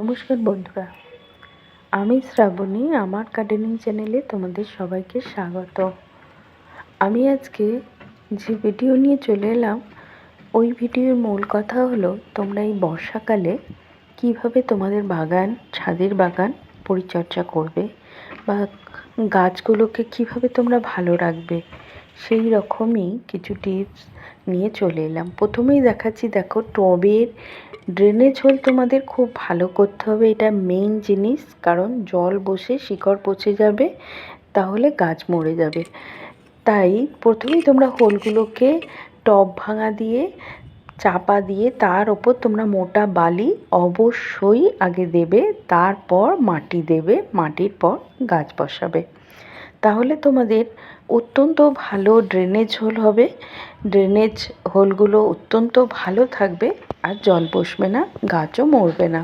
নমস্কার বন্ধুরা, আমি শ্রাবণী আমার গার্ডেনিং চ্যানেলে তোমাদের সবাইকে স্বাগত। আমি আজকে যে ভিডিও নিয়ে চলে এলাম, ওই ভিডিওর মূল কথা হলো, তোমরা এই বর্ষাকালে কীভাবে তোমাদের বাগান, ছাদের বাগান পরিচর্যা করবে বা গাছগুলোকে কীভাবে তোমরা ভালো রাখবে সেই রকমই কিছু টিপস নিয়ে চলে এলাম। প্রথমেই দেখাচ্ছি, দেখো টবের ড্রেনেজ হোল তোমাদের খুব ভালো করতে হবে। এটা মেইন জিনিস, কারণ জল বসে শিকড় পচে যাবে, তাহলে গাছ মরে যাবে। তাই প্রথমেই তোমরা হোলগুলোকে টব ভাঙা দিয়ে চাপা দিয়ে তার ওপর তোমরা মোটা বালি অবশ্যই আগে দেবে, তারপর মাটি দেবে, মাটির পর গাছ বসাবে। তাহলে তোমাদের অত্যন্ত ভালো ড্রেনেজ হোল হবে। ড্রেনেজ হোলগুলো অত্যন্ত ভালো থাকবে আর জল বসবে না, গাছও মরবে না।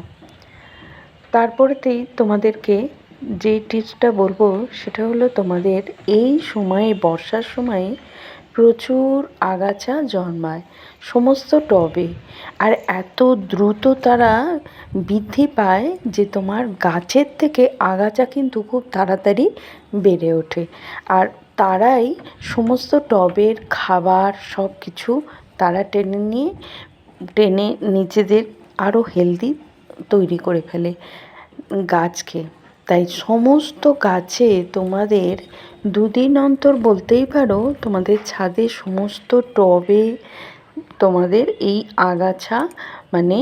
তারপরেতেই তোমাদেরকে যে টিপসটা বলব সেটা হলো তোমাদের এই সময়ে, বর্ষার সময়ে প্রচুর আগাছা জন্মায়, সমস্ত টবে। আর এত দ্রুত তারা বৃদ্ধি পায় যে তোমার গাছের থেকে আগাছা কিন্তু খুব তাড়াতাড়ি বেড়ে ওঠে। আর তারাই সমস্ত টবের খাবার সব কিছু তারা টেনে নিয়ে, টেনে নিজেদের আরও হেলদি তৈরি করে ফেলে গাছকে তাই সমস্ত গাছে তোমাদের দুদিন অন্তর বলতেই পারো, তোমাদের ছাদে সমস্ত টবে তোমাদের এই আগাছা মানে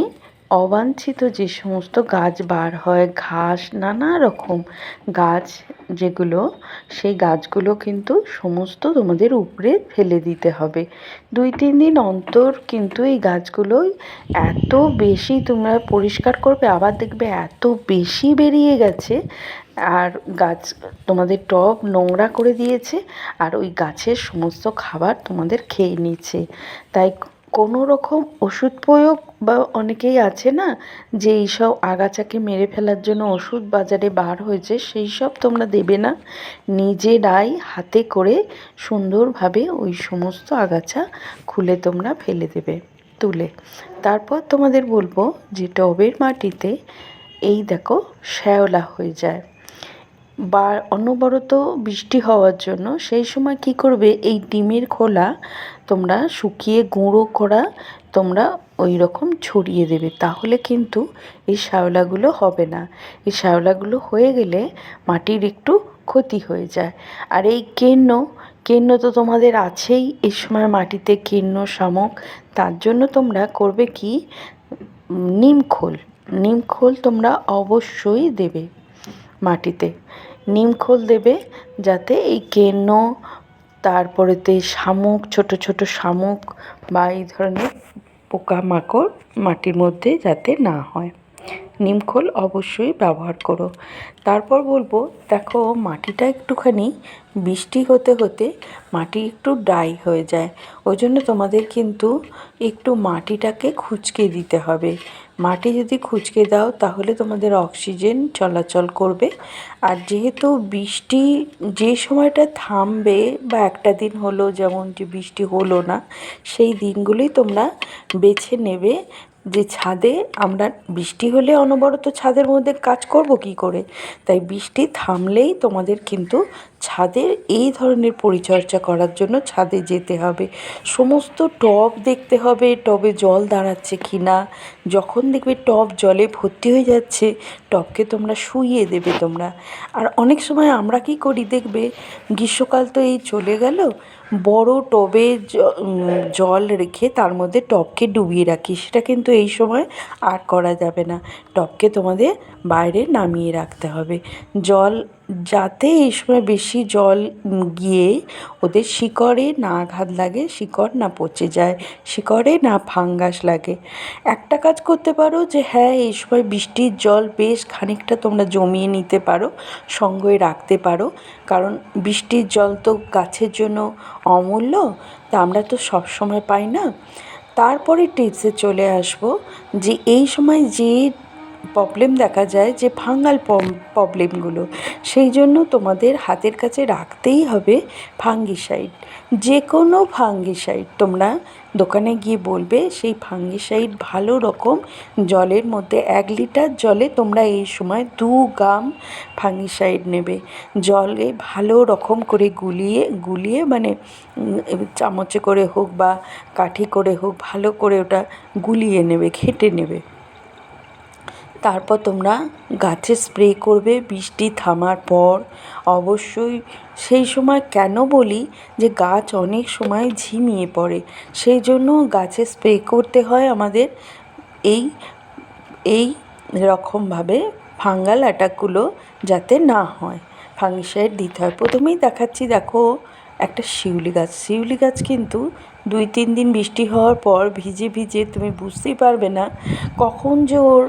অবাঞ্ছিত যে সমস্ত গাছ বার হয়, ঘাস, নানা রকম গাছ যেগুলো, সেই গাছগুলো কিন্তু সমস্ত তোমাদের উপরে ফেলে দিতে হবে। দুই, তিন দিন অন্তর কিন্তু এই গাছগুলো এত বেশি তোমরা পরিষ্কার করবে, আবার দেখবে এত বেশি বেরিয়ে গেছে। আর গাছ তোমাদের টব নোংরা করে দিয়েছে, আর ওই গাছের সমস্ত খাবার তোমাদের খেয়ে নিচ্ছে। তাই কোনো রকম ওষুধ প্রয়োগ বা অনেকেই আছে না, যে এইসব আগাছাকে মেরে ফেলার জন্য ওষুধ বাজারে বার হয়েছে, সেই সব তোমরা দেবে না। নিজেরাই হাতে করে সুন্দরভাবে ওই সমস্ত আগাছা খুলে তোমরা ফেলে দেবে, তুলে। তারপর তোমাদের বলব যে টবের মাটিতে এই দেখো শ্যাওলা হয়ে যায়। বা অনবরত বৃষ্টি হওয়ার জন্য সেই সময় কি করবে? এই ডিমের খোলা তোমরা শুকিয়ে গুঁড়ো করা তোমরা ওই রকম ছড়িয়ে দেবে। তাহলে কিন্তু এই শ্যাওলাগুলো হবে না। এই শ্যাওলাগুলো হয়ে গেলে মাটির একটু ক্ষতি হয়ে যায়। আর এই কেন্ন কেন্ন তো তোমাদের আছেই এই সময় মাটিতে, কেন্ন, শামক। তার জন্য তোমরা করবে কি? নিমখোল নিমখোল তোমরা অবশ্যই দেবে। মাটিতে। নিমখোল দেবে যাতে এই কেন্ন তারপরেতে শামুক, ছোট ছোট শামুক বা এই ধরনের পোকামাকড় মাটির মধ্যে যাতে না হয়। নিমখোল অবশ্যই ব্যবহার করো। তারপর বলব, দেখো মাটিটা একটুখানি বৃষ্টি হতে হতে মাটি একটু ড্রাই হয়ে যায়। ওই জন্য তোমাদের কিন্তু একটু মাটিটাকে খুঁচকে দিতে হবে। মাটি যদি খুঁচকে দাও, তাহলে তোমাদের অক্সিজেন চলাচল করবে। আর যেহেতু বৃষ্টি যে সময়টা থামবে বা একটা দিন হলো যেমন যে বৃষ্টি হলো না, সেই দিনগুলোই তোমরা বেছে নেবে যে ছাদে আমরা, বৃষ্টি হলে অনবরত ছাদের মধ্যে কাজ করব কি করে? তাই বৃষ্টি থামলেই তোমাদের কিন্তু ছাদের এই ধরনের পরিচর্যা করার জন্য ছাদে যেতে হবে। সমস্ত টব দেখতে হবে, টবে জল দাঁড়াচ্ছে কি না। যখন দেখবে টব জলে ভর্তি হয়ে যাচ্ছে, টবকে তোমরা শুইয়ে দেবে তোমরা। আর অনেক সময় আমরা কি করি দেখবে, গ্রীষ্মকাল তো এই চলে গেল, বড় টবে জল রেখে তার মধ্যে টবকে ডুবিয়ে রাখি। সেটা কিন্তু এই সময় আর করা যাবে না। টবকে তোমাদের বাইরে নামিয়ে রাখতে হবে। জল যাতে এই সময় বেশি জল গিয়ে ওদের শিকড়ে না আঘাত লাগে, শিকড় না পচে যায়, শিকড়ে না ফাঙ্গাস লাগে। একটা কাজ করতে পারো যে হ্যাঁ এই সময় বৃষ্টির জল বেশ খানিকটা তোমরা জমিয়ে নিতে পারো, সঙ্গে রাখতে পারো, কারণ বৃষ্টির জল তো গাছের জন্য অমূল্য, তা আমরা তো সব সময় পাই না। তারপরে টিপসে চলে আসব যে, এই সময় যে প্রবলেম দেখা যায় যে ফাঙ্গাল প্রবলেমগুলো সেই জন্য তোমাদের হাতের কাছে রাখতেই হবে ফাঙ্গিসাইড যে কোনো ফাঙ্গিসাইড তোমরা দোকানে গিয়ে বলবে, সেই ফাঙ্গিসাইড ভালো রকম জলের মধ্যে এক লিটার জলে তোমরা এই সময় দু গ্রাম ফাঙ্গিসাইড নেবে। জলে ভালো রকম করে গুলিয়ে গুলিয়ে মানে চামচে করে হোক বা কাঠি করে হোক ভালো করে ওটা গুলিয়ে নেবে, ঘেঁটে নেবে। তারপর তোমরা গাছে স্প্রে করবে, বৃষ্টি থামার পর। অবশ্যই সেই সময় কেন বলি যে গাছ অনেক সময় ঝিমিয়ে পড়ে, সেই জন্য গাছে স্প্রে করতে হয় আমাদের এই এই রকমভাবে ফাঙ্গাল অ্যাটাকগুলো যাতে না হয়। ফাঙ্গিসাইড দিতে হয়। প্রথমেই দেখাচ্ছি, দেখো একটা শিউলি গাছ। শিউলি গাছ কিন্তু দুই তিন দিন বৃষ্টি হওয়ার পর ভিজে ভিজে তুমি বুঝতেই পারবে না কখন যে ওর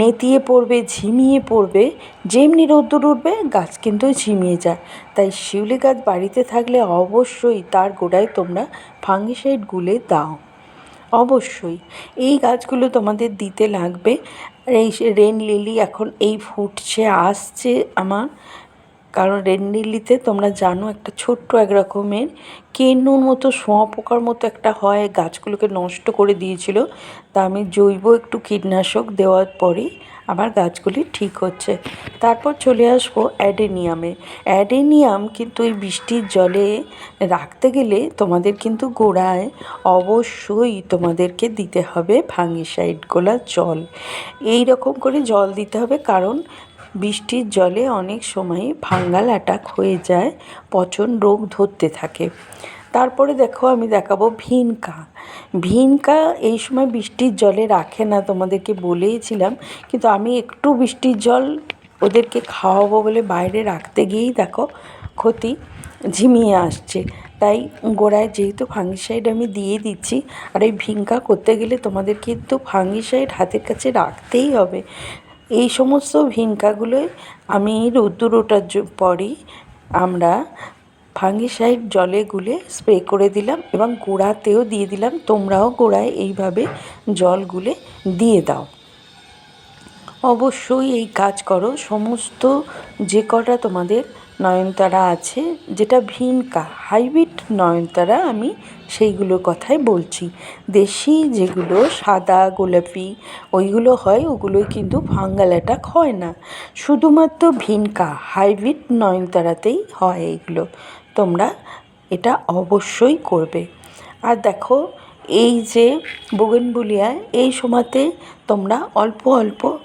নেতিয়ে পড়বে, ঝিমিয়ে পড়বে, যেমনি রোদ্দুর উঠবে, গাছ কিন্তু ঝিমিয়ে যায়। তাই শিউলি গাছ বাড়িতে থাকলে অবশ্যই তার গোড়ায় তোমরা ফাঙ্গিসাইড গুলে দাও। অবশ্যই, এই গাছগুলো তোমাদের দিতে লাগবে। এই রেন লিলি এখন এই ফুটছে, আসছে আমার কারণ রেন লিলিতে তোমরা জানো একটা ছোট্ট এক রকমের কেন্নুর মতো শুঁয়োপোকার মতো একটা হয়। গাছগুলোকে নষ্ট করে দিয়েছিল। তা আমি জৈব একটু কীটনাশক দেওয়ার পরেই আবার গাছগুলি ঠিক হচ্ছে। তারপর চলে আসব অ্যাডেনিয়ামে। অ্যাডেনিয়াম কিন্তু এই বৃষ্টির জলে রাখতে গেলে তোমাদের কিন্তু গোড়ায় অবশ্যই তোমাদেরকে দিতে হবে ফাঙ্গিসাইড গোলা জল। এই রকম করে জল দিতে হবে কারণ বৃষ্টির জলে অনেক সময় ফাঙ্গাল অ্যাটাক হয়ে যায়, পচন রোগ ধরতে থাকে। তারপরে দেখো আমি দেখাবো ভিনকা। ভিনকা এই সময় বৃষ্টির জলে রাখে না, তোমাদেরকে বলেইছিলাম, কিন্তু আমি একটু বৃষ্টির জল ওদেরকে খাওয়াবো বলে বাইরে রাখতে গিয়েই দেখো ক্ষতি ঝিমিয়ে আসছে। তাই গোড়ায় যেহেতু ফাঙ্গিসাইড আমি দিয়ে দিচ্ছি, আর এই ভিঙ্কা করতে গেলে তোমাদের কিন্তু ফাঙ্গিসাইড হাতের কাছে রাখতেই হবে। এই সমস্ত ভিনকাগুলোই আমি রোদ্দুর ওঠার পরই আমরা ফাঙ্গিসাইড জলে গুলে স্প্রে করে দিলাম এবং গোড়াতেও দিয়ে দিলাম। তোমরাও গোড়ায় এইভাবে জল গুলে দিয়ে দাও। অবশ্যই এই কাজ করো। সমস্ত যে কটা তোমাদের নয়নতারা আছে, যেটা ভিনকা, হাইব্রিড নয়নতারা আমি সেইগুলোর কথাই বলছি। দেশি যেগুলো সাদা, গোলাপি, ওইগুলো হয়, ওগুলোই কিন্তু ফাঙ্গাল অ্যাটাক হয় না। শুধুমাত্র ভিনকা, হাইব্রিড নয়নতারাতেই হয় এইগুলো। তোমরা এটা অবশ্যই করবে। আর দেখো, এই যে বুগেনবুলিয়া, এই সময়তে তোমরা অল্প অল্প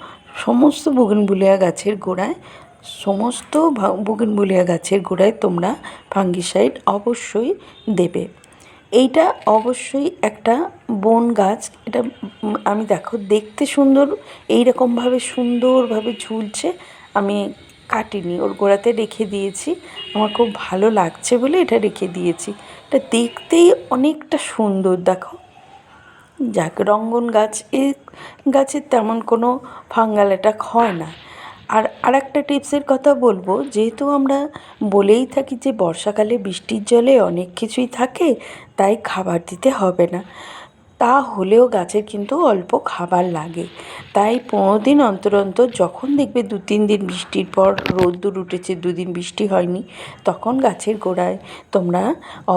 সমস্ত বুগেনবুলিয়া গাছের গোড়ায় সমস্ত বুগেনবুলিয়া গাছের গোড়ায় তোমরা ফাঙ্গিসাইড অবশ্যই দেবে। এইটা অবশ্যই একটা বন গাছ। এটা আমি দেখো, দেখতে সুন্দর এই রকমভাবে সুন্দরভাবে ঝুলছে। আমি কাটিনি, ওর গোড়াতে রেখে দিয়েছি। আমার খুব ভালো লাগছে বলে এটা রেখে দিয়েছি। এটা দেখতেই অনেকটা সুন্দর, দেখো। যাক, রঙ্গন গাছ, এ গাছের তেমন কোনো ফাঙ্গাল অ্যাটাক হয় না। আর আরেকটা টিপসের কথা বলব, যেহেতু আমরা বলেই থাকি যে বর্ষাকালে বৃষ্টির জলে অনেক কিছুই থাকে, তাই খাবার দিতে হবে না। তা হলেও গাছের কিন্তু অল্প খাবার লাগে। তাই পনেরো দিন অন্তর অন্তর যখন দেখবে দু তিন দিন বৃষ্টির পর রোদ্দুর উঠেছে দুদিন বৃষ্টি হয়নি, তখন গাছের গোড়ায় তোমরা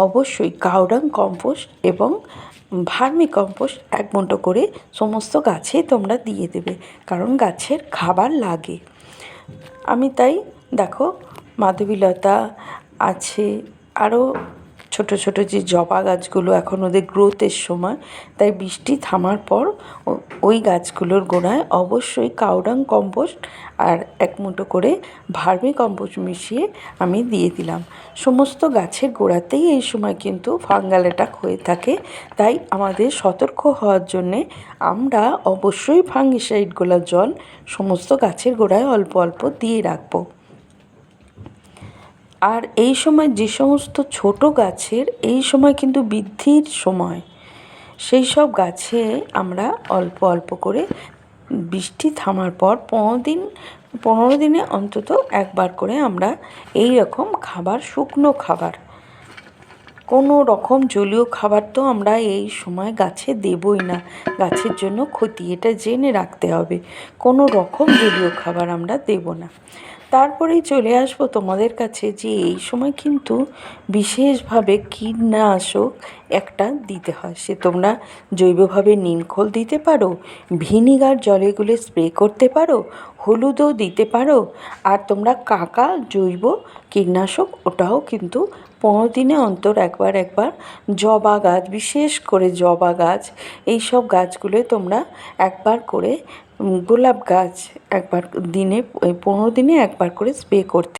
অবশ্যই কাউডাং কম্পোস্ট এবং ভার্মি কম্পোস্ট এক মুঠো করে সমস্ত গাছে তোমরা দিয়ে দেবে, কারণ গাছের খাবার লাগে। আমি তাই দেখো মাধবীলতা আছে আরও ছোট ছোট যে জবা গাছগুলো এখন ওদের গ্রোথের সময়, তাই বৃষ্টি থামার পর ওই গাছগুলোর গোড়ায় অবশ্যই কাউডাং কম্পোস্ট আর এক মুঠো করে ভার্মি কম্পোস্ট মিশিয়ে আমি দিয়ে দিলাম। সমস্ত গাছের গোড়াতেই এই সময় কিন্তু ফাঙ্গাল অ্যাটাক হয়ে থাকে, তাই আমাদের সতর্ক হওয়ার জন্যে আমরা অবশ্যই ফাঙ্গিসাইড গোলা জল সমস্ত গাছের গোড়ায় অল্প অল্প দিয়ে রাখব। আর এই সময় যে সমস্ত ছোট গাছের, এই সময় কিন্তু বৃদ্ধির সময়। সেই সব গাছে আমরা অল্প অল্প করে বৃষ্টি থামার পর পনেরো দিন, পনেরো দিনে অন্তত একবার করে আমরা এই রকম খাবার, শুকনো খাবার। কোনো রকম জলীয় খাবার তো আমরা এই সময় গাছে দেবই না। গাছের জন্য ক্ষতি, এটা জেনে রাখতে হবে। কোনো রকম জলীয় খাবার আমরা দেব না। তারপরেই চলে আসব তোমাদের কাছে যে এই সময় কিন্তু বিশেষভাবে কীটনাশক একটা দিতে হয়। সে তোমরা জৈবভাবে নিমখোল দিতে পারো, ভিনিগার জলে গুলে স্প্রে করতে পারো, হলুদও দিতে পারো, আর তোমরা কাকা জৈব কীটনাশক ওটাও কিন্তু পনেরো দিনে অন্তর একবার একবার জবা গাছ, বিশেষ করে জবা গাছ এই সব গাছগুলোয় তোমরা একবার করে গোলাপ গাছ একবার দিনে পনেরো দিনে একবার করে স্প্রে করতে